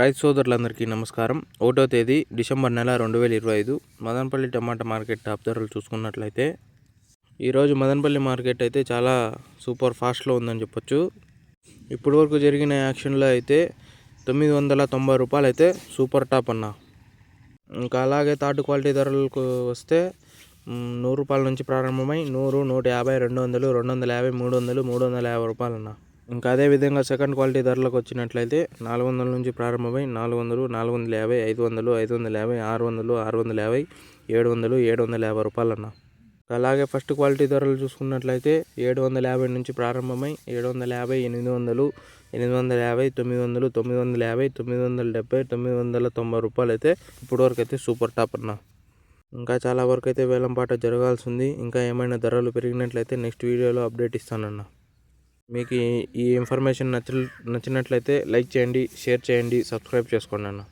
రైతు సోదరులందరికీ నమస్కారం. ఒకటో తేదీ డిసెంబర్ నెల రెండు వేల ఇరవై ఐదు మదనపల్లి టమాటా మార్కెట్ టాప్ ధరలు చూసుకున్నట్లయితే ఈరోజు మదనపల్లి మార్కెట్ అయితే చాలా సూపర్ ఫాస్ట్లో ఉందని చెప్పొచ్చు. ఇప్పటి వరకు జరిగిన యాక్షన్లో అయితే తొమ్మిది వందల తొంభై రూపాయలు అయితే సూపర్ టాప్ అన్న. ఇంకా అలాగే థర్డ్ క్వాలిటీ ధరలకు వస్తే నూరు రూపాయల నుంచి ప్రారంభమై నూరు నూట యాభై రెండు వందలు రెండు వందల యాభై మూడు వందలు మూడు వందల యాభై రూపాయలు అన్న. ఇంకా అదే విధంగా సెకండ్ క్వాలిటీ ధరలకు వచ్చినట్లయితే నాలుగు వందల నుంచి ప్రారంభమై నాలుగు వందలు నాలుగు వందల యాభై ఐదు వందలు ఐదు వందల యాభై ఆరు వందలు ఆరు వందల యాభై ఏడు వందలు ఏడు వందల యాభై రూపాయలు అన్న అలాగే ఫస్ట్ క్వాలిటీ ధరలు చూసుకున్నట్లయితే ఏడు వందల యాభై నుంచి ప్రారంభమై ఏడు వందల యాభై ఎనిమిది వందలు ఎనిమిది వందల యాభై తొమ్మిది వందలు తొమ్మిది వందల యాభై తొమ్మిది వందల డెబ్బై తొమ్మిది వందల తొంభై రూపాయలు అయితే ఇప్పటి వరకు అయితే సూపర్ టాప్ అన్న. ఇంకా చాలా వరకు అయితే వేలంపాట జరగాల్సి ఉంది. ఇంకా ఏమైనా ధరలు పెరిగినట్లయితే నెక్స్ట్ వీడియోలో అప్డేట్ ఇస్తానన్నా. మీకు ఈ- ఇన్ఫర్మేషన్ నచ్చ నచ్చినట్లయితే లైక్ చేయండి షేర్ చేయండి సబ్స్క్రైబ్ చేసుకోండి అన్న.